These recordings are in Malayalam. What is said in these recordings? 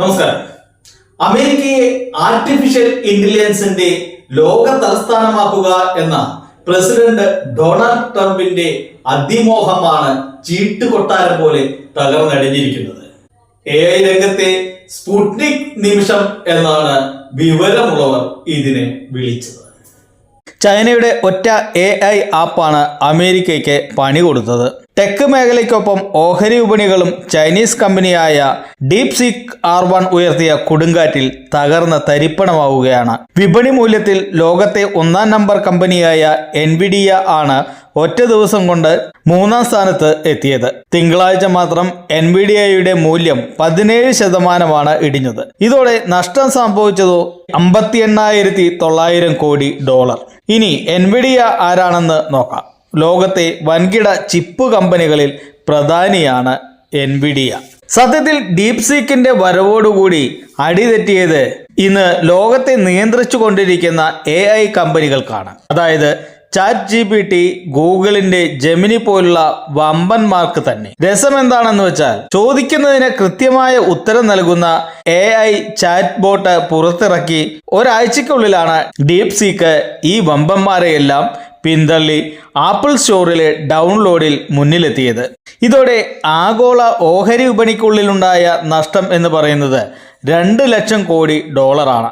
നമസ്കാരം. അമേരിക്കയെ ആർട്ടിഫിഷ്യൽ ഇന്റലിജൻസിന്റെ ലോക തലസ്ഥാനമാക്കുക എന്ന പ്രസിഡന്റ് ഡൊണാൾഡ് ട്രംപിന്റെ അതിമോഹമാണ് ചീട്ടുകൊട്ടാരം പോലെ തകർന്നടിഞ്ഞിരിക്കുന്നത്. എ ഐ രംഗത്തെ സ്പുട്നിക് നിമിഷം എന്നാണ് വിവരമുള്ളവർ ഇതിനെ വിളിച്ചത്. ചൈനയുടെ ഒറ്റ എ ഐ ആപ്പാണ് അമേരിക്കയ്ക്ക് പണി കൊടുത്തത്. ടെക് മേഖലയ്ക്കൊപ്പം ഓഹരി വിപണികളും ചൈനീസ് കമ്പനിയായ ഡീപ് സിക് ആർ വൺ ഉയർത്തിയ കൊടുങ്കാറ്റിൽ തകർന്ന് തരിപ്പണമാവുകയാണ്. വിപണി മൂല്യത്തിൽ ലോകത്തെ ഒന്നാം നമ്പർ കമ്പനിയായ എൻവിഡിയ ആണ് ഒറ്റ ദിവസം കൊണ്ട് മൂന്നാം സ്ഥാനത്ത് എത്തിയത്. തിങ്കളാഴ്ച മാത്രം എൻവിഡിയയുടെ മൂല്യം പതിനേഴ് ശതമാനമാണ് ഇടിഞ്ഞത്. ഇതോടെ നഷ്ടം സംഭവിച്ചതോ? അമ്പത്തി എണ്ണായിരത്തി തൊള്ളായിരം കോടി ഡോളർ. ഇനി എൻവിഡിയ ആരാണെന്ന് നോക്കാം. ലോകത്തെ വൻകിട ചിപ്പ് കമ്പനികളിൽ പ്രധാനിയാണ് എൻവിഡിയ. സത്യത്തിൽ ഡീപ് സീക്കിന്റെ വരവോടുകൂടി അടിതെറ്റിയത് ഇന്ന് ലോകത്തെ നിയന്ത്രിച്ചു കൊണ്ടിരിക്കുന്ന എ ഐ കമ്പനികൾക്കാണ്. അതായത് ചാറ്റ് ജി പി ടി ഗൂഗിളിന്റെ ജെമിനി പോലുള്ള വമ്പന്മാർക്ക് തന്നെ. രസം എന്താണെന്ന് വെച്ചാൽ ചോദിക്കുന്നതിന് കൃത്യമായ ഉത്തരം നൽകുന്ന എ ഐ ചാറ്റ് ബോട്ട് പുറത്തിറക്കി ഒരാഴ്ചക്കുള്ളിലാണ് ഡീപ് സീക്ക് ഈ വമ്പന്മാരെയെല്ലാം പിന്തള്ളി ആപ്പിൾ സ്റ്റോറിലെ ഡൗൺലോഡിൽ മുന്നിലെത്തിയത്. ഇതോടെ ആഗോള ഓഹരി വിപണിക്കുള്ളിലുണ്ടായ നഷ്ടം എന്ന് പറയുന്നത് രണ്ട് ലക്ഷം കോടി ഡോളറാണ്.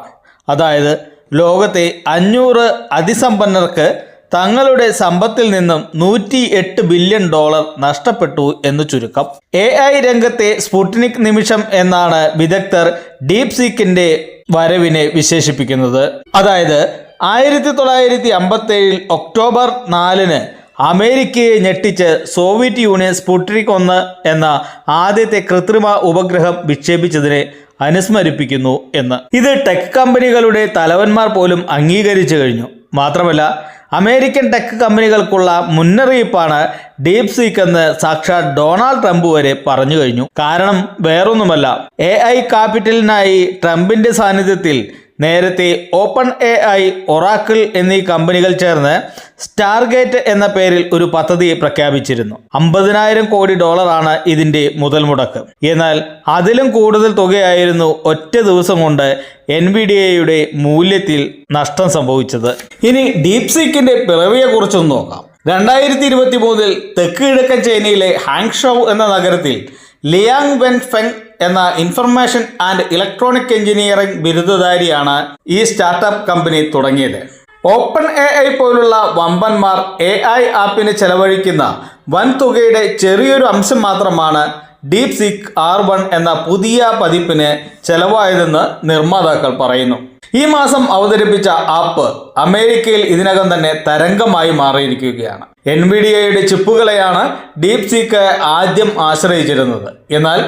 അതായത് ലോകത്തെ അഞ്ഞൂറ് അതിസമ്പന്നർക്ക് തങ്ങളുടെ സമ്പത്തിൽ നിന്നും നൂറ്റി എട്ട് ബില്യൺ ഡോളർ നഷ്ടപ്പെട്ടു എന്ന് ചുരുക്കം. എ ഐ രംഗത്തെ സ്പുട്നിക് നിമിഷം എന്നാണ് വിദഗ്ധർ ഡീപ് സീക്കിന്റെ വരവിനെ വിശേഷിപ്പിക്കുന്നത്. അതായത് ആയിരത്തി തൊള്ളായിരത്തി അമ്പത്തേഴിൽ ഒക്ടോബർ നാലിന് അമേരിക്കയെ ഞെട്ടിച്ച് സോവിയറ്റ് യൂണിയൻ സ്പുട്രിക് ഒന്ന് എന്ന ആദ്യത്തെ കൃത്രിമ ഉപഗ്രഹം വിക്ഷേപിച്ചതിനെ അനുസ്മരിപ്പിക്കുന്നു എന്ന്. ഇത് ടെക് കമ്പനികളുടെ തലവന്മാർ പോലും അംഗീകരിച്ചു കഴിഞ്ഞു. മാത്രമല്ല അമേരിക്കൻ ടെക് കമ്പനികൾക്കുള്ള മുന്നറിയിപ്പാണ് ഡീപ് സീക്ക് എന്ന് സാക്ഷാത് ഡൊണാൾഡ് ട്രംപ് വരെ പറഞ്ഞു കഴിഞ്ഞു. കാരണം വേറൊന്നുമല്ല. എ ഐ ക്യാപിറ്റലിനായി ട്രംപിന്റെ സാന്നിധ്യത്തിൽ നേരത്തെ ഓപ്പൺ എ ഐ ഒറാക്കിൾ എന്നീ കമ്പനികൾ ചേർന്ന് സ്റ്റാർഗേറ്റ് എന്ന പേരിൽ ഒരു പദ്ധതി പ്രഖ്യാപിച്ചിരുന്നു. അമ്പതിനായിരം കോടി ഡോളറാണ് ഇതിന്റെ മുതൽ മുടക്ക്. എന്നാൽ അതിലും കൂടുതൽ തുകയായിരുന്നു ഒറ്റ ദിവസം കൊണ്ട് എൻ വി ഡി എയുടെ മൂല്യത്തിൽ നഷ്ടം സംഭവിച്ചത്. ഇനി ഡീപ് സീക്കിന്റെ പിറവിയെക്കുറിച്ചൊന്ന് നോക്കാം. രണ്ടായിരത്തി ഇരുപത്തി മൂന്നിൽ തെക്ക് കിഴക്കൻ ചൈനയിലെ ഹാങ്ഷോ എന്ന നഗരത്തിൽ ലിയാങ് വെൻ ഫെങ് എന്ന ഇൻഫർമേഷൻ ആൻഡ് ഇലക്ട്രോണിക് എഞ്ചിനീയറിംഗ് ബിരുദധാരിയാണ് ഈ സ്റ്റാർട്ടപ്പ് കമ്പനി തുടങ്ങിയത്. ഓപ്പൺ എ ഐ പോലുള്ള വമ്പന്മാർ എ ഐ ആപ്പിന് ചെലവഴിക്കുന്ന വൻ തുകയുടെ ചെറിയൊരു അംശം മാത്രമാണ് ഡീപ് സിക് ആർ വൺ എന്ന പുതിയ പതിപ്പിന് ചെലവായതെന്ന് നിർമ്മാതാക്കൾ പറയുന്നു. ഈ മാസം അവതരിപ്പിച്ച ആപ്പ് അമേരിക്കയിൽ ഇതിനകം തന്നെ തരംഗമായി മാറിയിരിക്കുകയാണ്. എൻവിഡിയയുടെ ചിപ്പുകളെയാണ് ഡീപ് സീക്ക് ആദ്യം ആശ്രയിച്ചിരുന്നത്. എന്നാൽ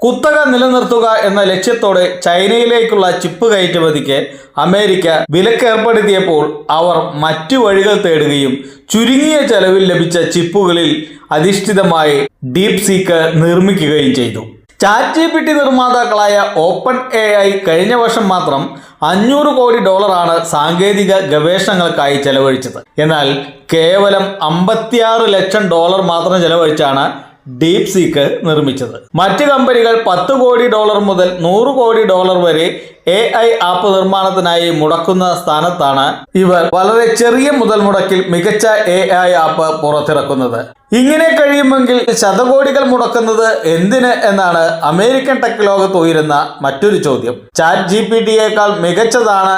കുത്തക നിലനിർത്തുക എന്ന ലക്ഷ്യത്തോടെ ചൈനയിലേക്കുള്ള ചിപ്പ് കയറ്റുമതിക്ക് അമേരിക്ക വിലക്കേർപ്പെടുത്തിയപ്പോൾ അവർ മറ്റു വഴികൾ തേടുകയും ചുരുങ്ങിയ ചെലവിൽ ലഭിച്ച ചിപ്പുകളിൽ അധിഷ്ഠിതമായി ഡീപ് സീക്ക് നിർമ്മിക്കുകയും ചെയ്തു. ചാറ്റ് ജി നിർമ്മാതാക്കളായ ഓപ്പൺ എ ഐ കഴിഞ്ഞ വർഷം മാത്രം അഞ്ഞൂറ് കോടി ഡോളറാണ് സാങ്കേതിക ഗവേഷണങ്ങൾക്കായി ചെലവഴിച്ചത്. എന്നാൽ കേവലം അമ്പത്തിയാറ് ലക്ഷം ഡോളർ മാത്രം ചെലവഴിച്ചാണ് ഡീപ് സീക്ക് നിർമ്മിച്ചത്. മറ്റ് കമ്പനികൾ പത്ത് കോടി ഡോളർ മുതൽ നൂറ് കോടി ഡോളർ വരെ എ ഐ ആപ്പ് നിർമ്മാണത്തിനായി മുടക്കുന്ന സ്ഥാനത്താണ് ഇവർ വളരെ ചെറിയ മുതൽ മുടക്കിൽ മികച്ച എ ഐ ആപ്പ് പുറത്തിറക്കുന്നത്. ഇങ്ങനെ കഴിയുമെങ്കിൽ ശതകോടികൾ മുടക്കുന്നത് എന്തിന് എന്നാണ് അമേരിക്കൻ ടെക് ലോകത്ത് ഉയരുന്ന മറ്റൊരു ചോദ്യം. ചാറ്റ് ജി പി ടിയേക്കാൾ മികച്ചതാണ്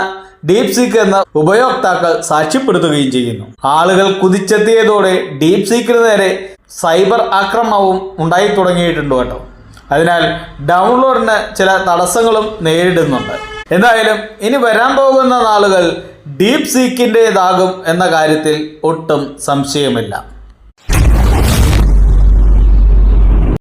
ഡീപ് സീക്ക് എന്ന ഉപയോക്താക്കൾ സാക്ഷ്യപ്പെടുത്തുകയും ചെയ്യുന്നു. ആളുകൾ കുതിച്ചെത്തിയതോടെ ഡീപ് സീക്കിന് നേരെ സൈബർ ആക്രമണവും ഉണ്ടായി തുടങ്ങിയിട്ടുണ്ട് കേട്ടോ. അതിനാൽ ഡൗൺലോഡിന് ചില തടസ്സങ്ങളും നേരിടുന്നുണ്ട്. എന്തായാലും ഇനി വരാൻ പോകുന്ന നാളുകൾ ഡീപ് സീക്കിന്റെതാകും എന്ന കാര്യത്തിൽ ഒട്ടും സംശയമില്ല.